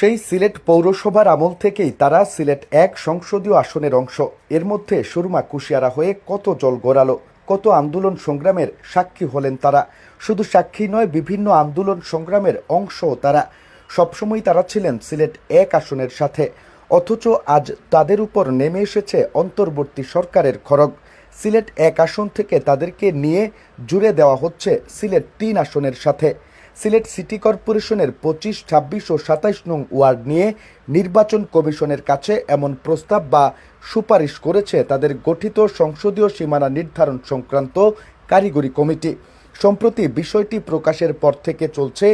সেই সিলেট পৌরসভার আমল থেকেই তারা সিলেট এক সংসদীয় আসনের অংশ। এর মধ্যে সুরমা কুশিয়ারা হয়ে কত জল গড়ালো, কত আন্দোলন সংগ্রামের সাক্ষী হলেন তারা। শুধু সাক্ষী নয়, বিভিন্ন আন্দোলন সংগ্রামের অংশও তারা। সবসময় তারা ছিলেন সিলেট এক আসনের সাথে। অথচ আজ তাদের উপর নেমে এসেছে অন্তর্বর্তী সরকারের খড়গ। সিলেট এক আসন থেকে তাদেরকে নিয়ে জুড়ে দেওয়া হচ্ছে সিলেট তিন আসনের সাথে। সিলেট সিটি কর্পোরেশনের পঁচিশ, ছাব্বিশ ও সাতাইশ নং ওয়ার্ড নিয়ে নির্বাচন কমিশনের কাছে এমন প্রস্তাব বা সুপারিশ করেছে তাদের গঠিত সংসদীয় সীমানা নির্ধারণ সংক্রান্ত কারিগরি কমিটি। সম্প্রতি বিষয়টি প্রকাশের পর থেকে চলছে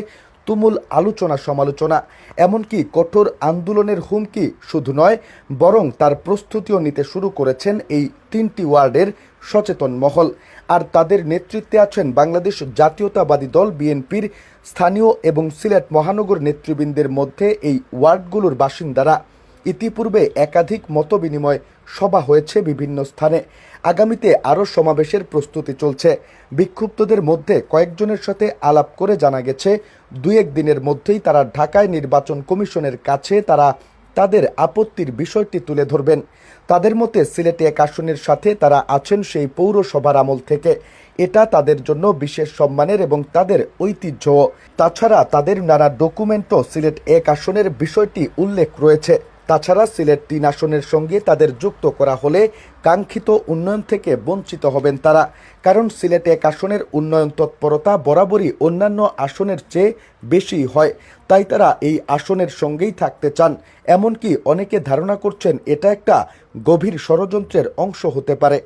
তুমুল আলোচনা সমালোচনা, এমনকি কঠোর আন্দোলনের হুমকি শুধু নয়, বরং তার প্রস্তুতিও নিতে শুরু করেছেন এই তিনটি ওয়ার্ডের সচেতন মহল। আর তাদের নেতৃত্বে আছেন বাংলাদেশ জাতীয়তাবাদী দল বিএনপির স্থানীয় এবং সিলেট মহানগর নেতৃবৃন্দের মধ্যে এই ওয়ার্ডগুলোর বাসিন্দারা। ইতিপূর্বে একাধিক মতবিনিময় সভা হয়েছে বিভিন্ন স্থানে। আগামীতে আরও সমাবেশের প্রস্তুতি চলছে। বিক্ষুব্ধদের মধ্যে কয়েকজনের সাথে আলাপ করে জানা গেছে দু এক দিনের মধ্যেই তারা ঢাকায় নির্বাচন কমিশনের কাছে তারা তাদের আপত্তির বিষয়টি তুলে ধরবেন। তাদের মতে, সিলেটে এক আসনের সাথে তারা আছেন সেই পৌরসভার আমল থেকে। এটা তাদের জন্য বিশেষ সম্মানের এবং তাদের ঐতিহ্য তাছাড়া তাদের নানা ডকুমেন্টও সিলেট এক আসনের বিষয়টি উল্লেখ রয়েছে। তাছাড়া সিলেট তিন আসনের সঙ্গে তাদের যুক্ত করা হলে কাঙ্ক্ষিত উন্নয়ন থেকে বঞ্চিত হবেন তারা। কারণ সিলেট এক আসনের উন্নয়ন তৎপরতা বরাবরই অন্যান্য আসনের চেয়ে বেশি হয়। তাই তারা এই আসনের সঙ্গেই থাকতে চান। এমনকি অনেকে ধারণা করছেন এটা একটা গভীর ষড়যন্ত্রের অংশ হতে পারে।